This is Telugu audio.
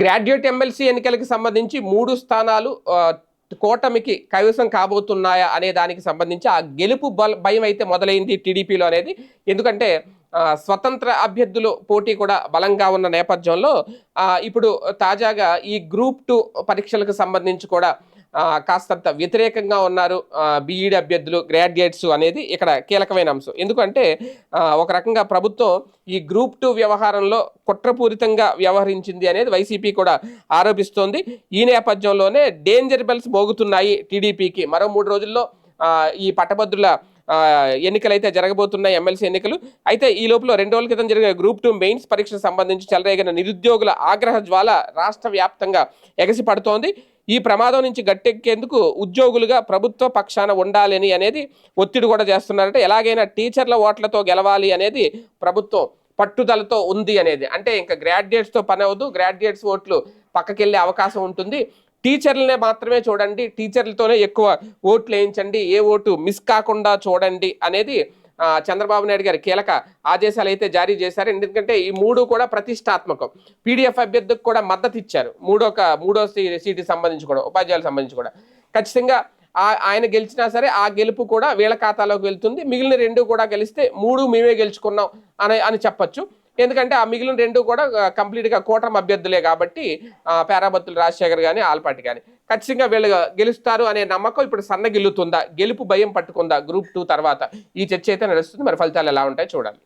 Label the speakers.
Speaker 1: గ్రాడ్యుయేట్ ఎమ్మెల్సీ ఎన్నికలకు సంబంధించి మూడు స్థానాలు కూటమికి కైవసం కాబోతున్నాయా అనే దానికి సంబంధించి ఆ గెలుపు భయం అయితే మొదలైంది టీడీపీలో అనేది. ఎందుకంటే స్వతంత్ర అభ్యర్థులు పోటీ కూడా బలంగా ఉన్న నేపథ్యంలో ఇప్పుడు తాజాగా ఈ గ్రూప్ టూ పరీక్షలకు సంబంధించి కూడా కాస్తంత వ్యతిరేకంగా ఉన్నారు బీఈడి అభ్యర్థులు గ్రాడ్యుయేట్స్ అనేది ఇక్కడ కీలకమైన అంశం. ఎందుకంటే ఒక రకంగా ప్రభుత్వం ఈ గ్రూప్ టూ వ్యవహారంలో కుట్రపూరితంగా వ్యవహరించింది అనేది వైసీపీ కూడా ఆరోపిస్తోంది. ఈ నేపథ్యంలోనే డేంజర్ బెల్స్ మోగుతున్నాయి టీడీపీకి మరో మూడు రోజుల్లో ఈ పట్టభద్రుల ఎన్నికలైతే జరగబోతున్నాయి ఎమ్మెల్సీ ఎన్నికలు అయితే ఈ లోపల రెండు రోజుల క్రితం జరిగిన గ్రూప్ టూ మెయిన్స్ పరీక్షకు సంబంధించి చెలరేగిన నిరుద్యోగుల ఆగ్రహ జ్వాల రాష్ట్ర వ్యాప్తంగా ఎగసిపడుతోంది. ఈ ప్రమాదం నుంచి గట్టెక్కేందుకు ఉద్యోగులుగా ప్రభుత్వ పక్షాన ఉండాలని అనేది ఒత్తిడి కూడా చేస్తున్నారట. ఎలాగైనా టీచర్ల ఓట్లతో గెలవాలి అనేది ప్రభుత్వం పట్టుదలతో ఉంది అనేది. అంటే ఇంకా గ్రాడ్యుయేట్స్తో పని అవ్వదు. గ్రాడ్యుయేట్స్ ఓట్లు పక్కకెళ్ళే అవకాశం ఉంటుంది. టీచర్లనే మాత్రమే చూడండి. టీచర్లతోనే ఎక్కువ ఓట్లు వేయించండి. ఏ ఓటు మిస్ కాకుండా చూడండి అనేది చంద్రబాబు నాయుడు గారి కీలక ఆదేశాలు అయితే జారీ చేశారు. ఎందుకంటే ఈ మూడు కూడా ప్రతిష్టాత్మకం. పీడిఎఫ్ అభ్యర్థికి కూడా మద్దతు ఇచ్చారు. మూడో ఒక మూడో సీ సీటుకి సంబంధించి కూడా ఉపాధ్యాయులకు సంబంధించి కూడా. ఖచ్చితంగా ఆ- ఆయన గెలిచినా సరే ఆ గెలుపు కూడా వీళ్ళ ఖాతాలోకి వెళ్తుంది. మిగిలిన రెండు కూడా గెలిస్తే మూడు మేమే గెలుచుకున్నాం అని అని చెప్పొచ్చు. ఎందుకంటే ఆ మిగిలిన రెండు కూడా కంప్లీట్గా కూటమి అభ్యర్థులే కాబట్టి పేరాబత్తులు రాజశేఖర్ కానీ ఆల్పాటి కానీ ఖచ్చితంగా వీళ్ళు గెలుస్తారు అనే నమ్మకం ఇప్పుడు సన్నగిల్లుతుందా? గెలుపు భయం పట్టుకుందా? గ్రూప్ టూ తర్వాత ఈ చర్చ అయితే నడుస్తుంది. మరి ఫలితాలు ఎలా ఉంటాయి చూడాలి.